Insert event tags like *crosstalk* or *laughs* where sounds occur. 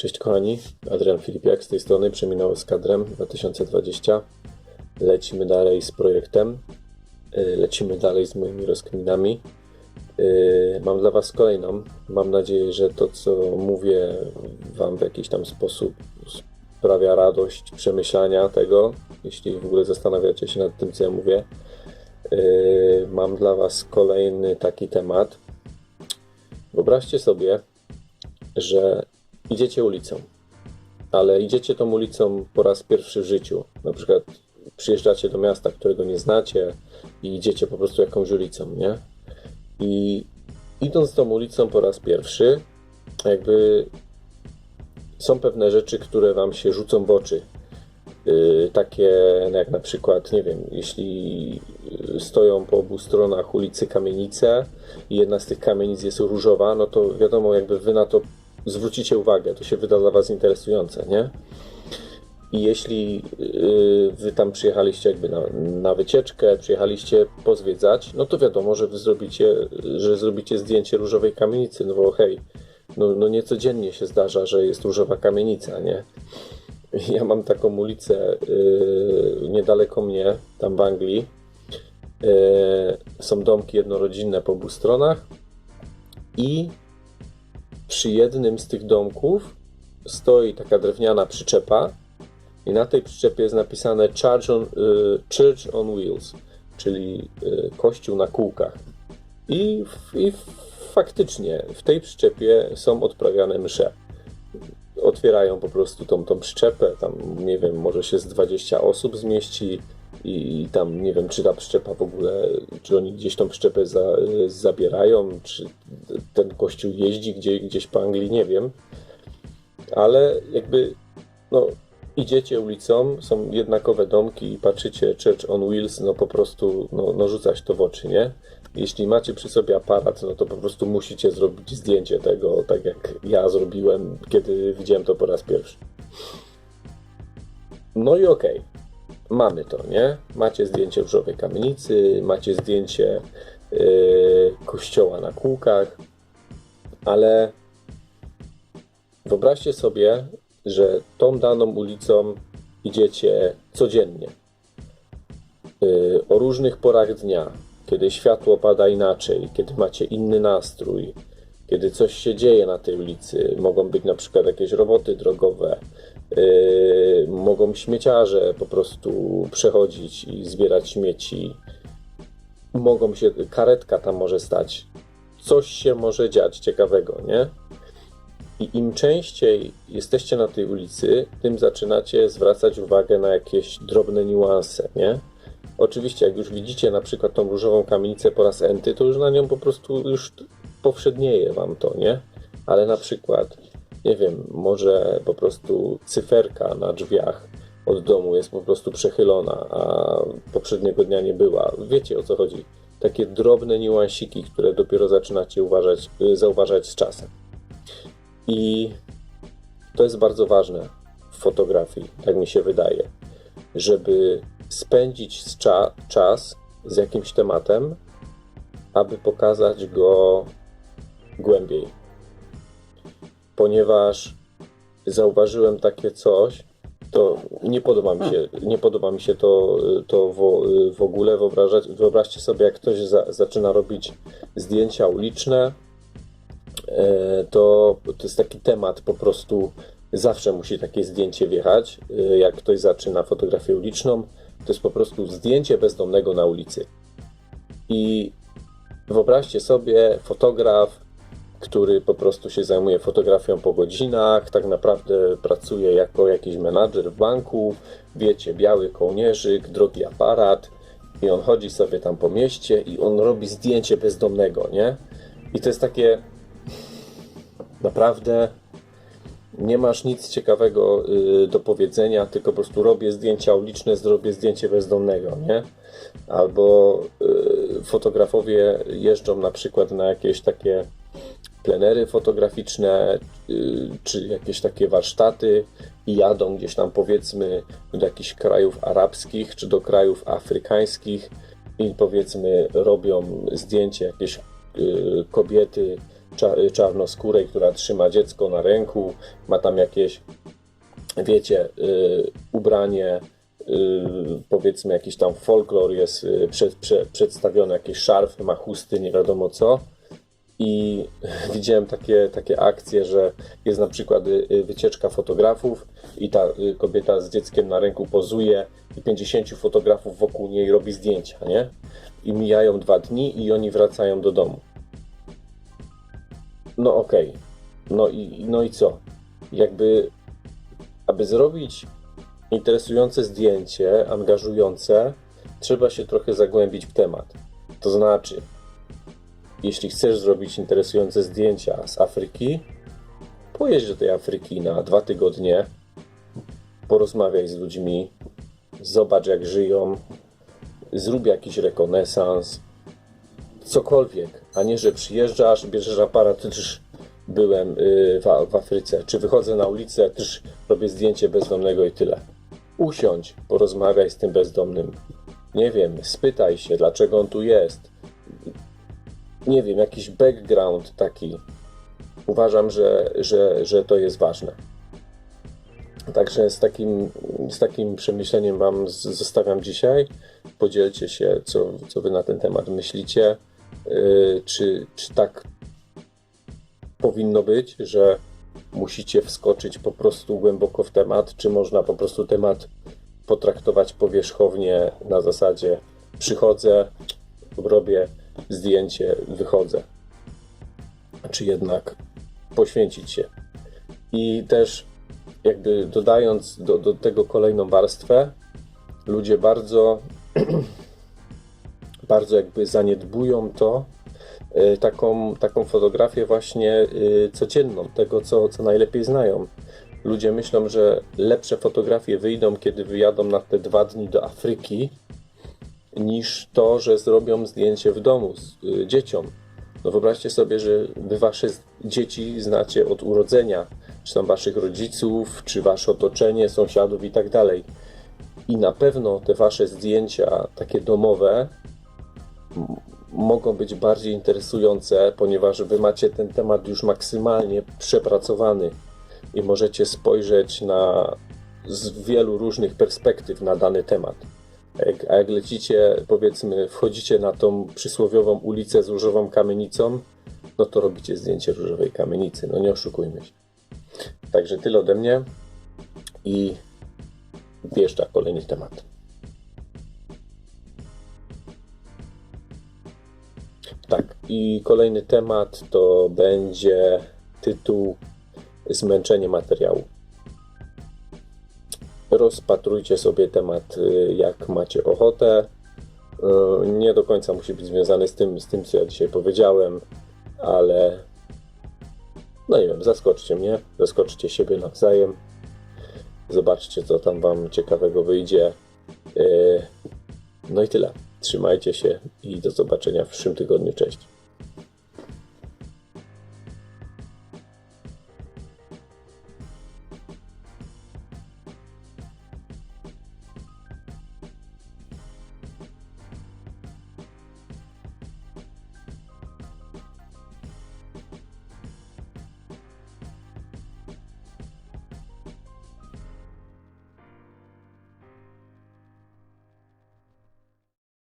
Cześć kochani, Adrian Filipiak z tej strony, przeminął z kadrem 2020. Lecimy dalej z projektem, y, lecimy dalej z moimi rozkminami. Y, Mam dla Was kolejną. Mam nadzieję, że to, co mówię, Wam w jakiś tam sposób sprawia radość przemyślania tego, jeśli w ogóle zastanawiacie się nad tym, co ja mówię. Y, Mam dla Was kolejny taki temat. Wyobraźcie sobie, że idziecie ulicą, ale idziecie tą ulicą po raz pierwszy w życiu. Na przykład przyjeżdżacie do miasta, którego nie znacie i idziecie po prostu jakąś ulicą, nie? I idąc tą ulicą po raz pierwszy, jakby są pewne rzeczy, które wam się rzucą w oczy. Yy, takie jak na przykład, nie wiem, jeśli stoją po obu stronach ulicy kamienice i jedna z tych kamienic jest różowa, no to wiadomo, jakby wy na to zwrócicie uwagę, to się wyda dla was interesujące, nie? I jeśli yy, wy tam przyjechaliście jakby na, na wycieczkę, przyjechaliście pozwiedzać, no to wiadomo, że wy zrobicie, że zrobicie zdjęcie różowej kamienicy, no bo hej, no, no niecodziennie się zdarza, że jest różowa kamienica, nie? *laughs* Ja mam taką ulicę yy, niedaleko mnie, tam w Anglii. Yy, są domki jednorodzinne po obu stronach i przy jednym z tych domków stoi taka drewniana przyczepa i na tej przyczepie jest napisane Church on, y, Church on Wheels, czyli y, kościół na kółkach. I, I faktycznie w tej przyczepie są odprawiane msze. Otwierają po prostu tą, tą przyczepę, tam nie wiem, może się z 20 osób zmieści i tam nie wiem, czy ta przyczepa w ogóle, czy oni gdzieś tą przyczepę za, zabierają, czy ten kościół jeździ gdzie, gdzieś po Anglii, nie wiem. Ale jakby, no, idziecie ulicą, są jednakowe domki i patrzycie Church on Wheels, no po prostu, no, no rzucać to w oczy, nie? Jeśli macie przy sobie aparat, no to po prostu musicie zrobić zdjęcie tego, tak jak ja zrobiłem, kiedy widziałem to po raz pierwszy. No i okej, mamy to, nie? Macie zdjęcie różowej kamienicy, macie zdjęcie yy, kościoła na kółkach, ale wyobraźcie sobie, że tą daną ulicą idziecie codziennie. Yy, o różnych porach dnia, kiedy światło pada inaczej, kiedy macie inny nastrój, kiedy coś się dzieje na tej ulicy. Mogą być na przykład jakieś roboty drogowe, yy, mogą śmieciarze po prostu przechodzić i zbierać śmieci. Mogą się, karetka tam może stać. Coś się może dziać ciekawego, nie? I im częściej jesteście na tej ulicy, tym zaczynacie zwracać uwagę na jakieś drobne niuanse, nie? Oczywiście, jak już widzicie na przykład tą różową kamienicę po raz enty, to już na nią po prostu już powszednieje wam to, nie? Ale na przykład, nie wiem, może po prostu cyferka na drzwiach od domu jest po prostu przechylona, a poprzedniego dnia nie była. Wiecie o co chodzi? Takie drobne niuansiki, które dopiero zaczynacie uważać, y, zauważać z czasem. I to jest bardzo ważne w fotografii, tak mi się wydaje, żeby spędzić cza- czas z jakimś tematem, aby pokazać go głębiej. Ponieważ zauważyłem takie coś, to nie podoba mi się, nie podoba mi się to, to w, w ogóle. Wyobrażać, wyobraźcie sobie, jak ktoś za, zaczyna robić zdjęcia uliczne, e, to, to jest taki temat po prostu zawsze musi takie zdjęcie wjechać. E, Jak ktoś zaczyna fotografię uliczną, to jest po prostu zdjęcie bezdomnego na ulicy. I wyobraźcie sobie fotograf, który po prostu się zajmuje fotografią po godzinach, tak naprawdę pracuje jako jakiś menadżer w banku, wiecie, biały kołnierzyk, drogi aparat i on chodzi sobie tam po mieście i on robi zdjęcie bezdomnego, nie? I to jest takie naprawdę nie masz nic ciekawego y, do powiedzenia, tylko po prostu robię zdjęcia uliczne, zrobię zdjęcie bezdomnego, nie? Albo y, fotografowie jeżdżą na przykład na jakieś takie plenery fotograficzne, y, czy jakieś takie warsztaty i jadą gdzieś tam powiedzmy do jakichś krajów arabskich, czy do krajów afrykańskich i powiedzmy robią zdjęcie jakieś y, kobiety cza- czarnoskórej, która trzyma dziecko na ręku, ma tam jakieś, wiecie, y, ubranie, y, powiedzmy jakiś tam folklor jest y, przed, prze, przedstawiony, jakieś szarfy, ma chusty, nie wiadomo co. I *laughs* widziałem takie, takie akcje, że jest na przykład y, y, wycieczka fotografów i ta y, kobieta z dzieckiem na ręku pozuje i 50 fotografów wokół niej robi zdjęcia, nie? I mijają dwa dni i oni wracają do domu. No okej. No, i, no i co? Jakby, aby zrobić interesujące zdjęcie, angażujące, trzeba się trochę zagłębić w temat. To znaczy, jeśli chcesz zrobić interesujące zdjęcia z Afryki, pojedź do tej Afryki na dwa tygodnie, porozmawiaj z ludźmi, zobacz jak żyją, zrób jakiś rekonesans, cokolwiek, a nie, że przyjeżdżasz, bierzesz aparat, też byłem y, w, Afryce, czy wychodzę na ulicę, też robię zdjęcie bezdomnego i tyle. Usiądź, porozmawiaj z tym bezdomnym. Nie wiem, spytaj się, dlaczego on tu jest. Nie wiem, jakiś background taki. Uważam, że, że, że to jest ważne. Także z takim, z takim przemyśleniem Wam zostawiam dzisiaj. Podzielcie się, co, co Wy na ten temat myślicie. Yy, czy, czy tak powinno być, że musicie wskoczyć po prostu głęboko w temat, czy można po prostu temat potraktować powierzchownie na zasadzie przychodzę, robię zdjęcie, wychodzę. Czy jednak poświęcić się. I też jakby dodając do, do tego kolejną warstwę, ludzie bardzo *clears throat* bardzo jakby zaniedbują to, y, taką, taką fotografię właśnie y, codzienną, tego co, co najlepiej znają. Ludzie myślą, że lepsze fotografie wyjdą, kiedy wyjadą na te dwa dni do Afryki, niż to, że zrobią zdjęcie w domu z y, dzieciom. No wyobraźcie sobie, że wy wasze dzieci znacie od urodzenia, czy tam waszych rodziców, czy wasze otoczenie, sąsiadów i tak dalej. I na pewno te wasze zdjęcia, takie domowe, mogą być bardziej interesujące, ponieważ wy macie ten temat już maksymalnie przepracowany i możecie spojrzeć na z wielu różnych perspektyw na dany temat. A jak, lecicie, powiedzmy, wchodzicie na tą przysłowiową ulicę z różową kamienicą, no to robicie zdjęcie różowej kamienicy. No nie oszukujmy się. Także tyle ode mnie i wjeżdża kolejny temat. Tak, i kolejny temat to będzie tytuł Zmęczenie materiału. Rozpatrujcie sobie temat y, jak macie ochotę. Y, Nie do końca musi być związany z tym, z tym co ja dzisiaj powiedziałem, ale no nie wiem, zaskoczcie mnie, zaskoczcie siebie nawzajem. Zobaczcie, co tam Wam ciekawego wyjdzie. Y, No i tyle. Trzymajcie się i do zobaczenia w przyszłym tygodniu. Cześć.